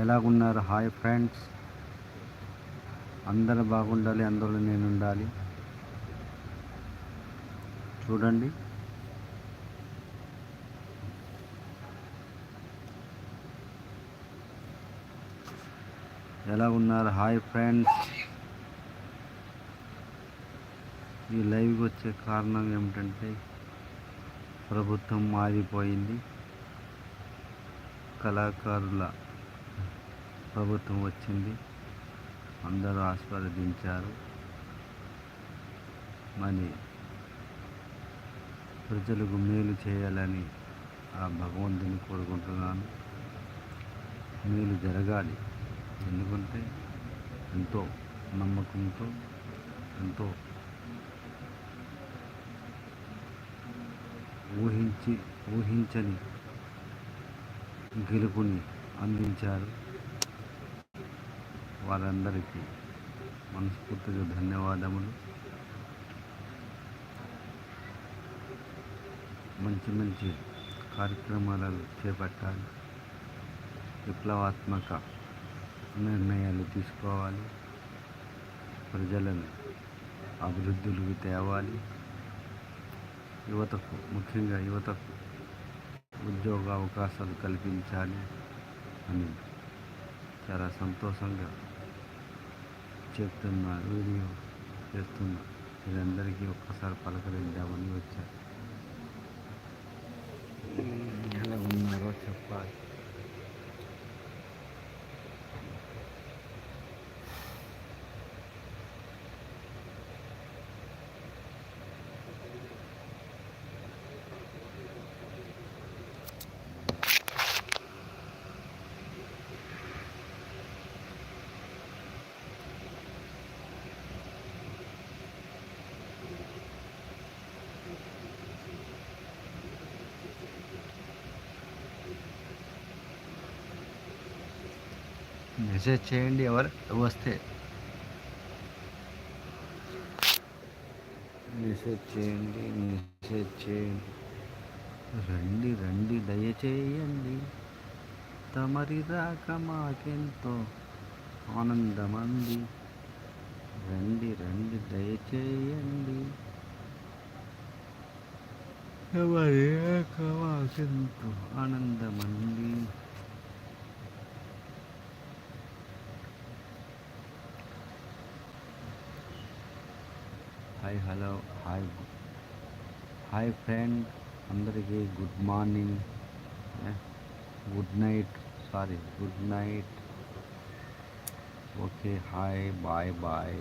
ఎలాగున్నారు? Hi friends. అందరూ బాగుండాలి అందులో నేను ఉండాలి చూడండి. ఎలా ఉన్నారు హాయ్ ఫ్రెండ్స్. ఈ లైవ్కి వచ్చే కారణం ఏమిటంటే ప్రభుత్వం మారిపోయింది. కళాకారుల ప్రభుత్వం వచ్చింది. అందరూ ఆస్వాదించారు మరి ప్రజలకు మేలు చేయాలని ఆ భగవంతుని కోరుకుంటున్నాను. మేలు జరగాలి. ఎందుకంటే ఎంతో నమ్మకంతో ఎంతో ఊహించి ఊహించని గెలుపుని అందించారు. వారందరికీ మనస్ఫూర్తిగా ధన్యవాదములు. మంచి మంచి కార్యక్రమాలు చేపట్టాలి. విప్లవాత్మక నిర్ణయాలు తీసుకోవాలి. ప్రజలను అభివృద్ధులకు తేవాలి. యువతకు ముఖ్యంగా యువతకు ఉద్యోగ అవకాశాలు కల్పించాలి అని చాలా సంతోషంగా చెప్తున్నా వీడియో చేస్తున్నా వీళ్ళందరికీ ఒక్కసారి పలకరించామని వచ్చారు ఎలా ఉన్నారో చెప్పాలి. మెసేజ్ చేయండి ఎవరు వస్తే. మెసేజ్ చేయండి మెసేజ్ చేయండి. రండి రండి దయచేయండి. తమరి రాక మాకెంతో ఆనందమంది. రండి రండి దయచేయండి. తమరి రాక మాకెంతో ఆనందమంది. hi hello hi hi friend అందరికీ good morning good night sorry good night okay hi bye bye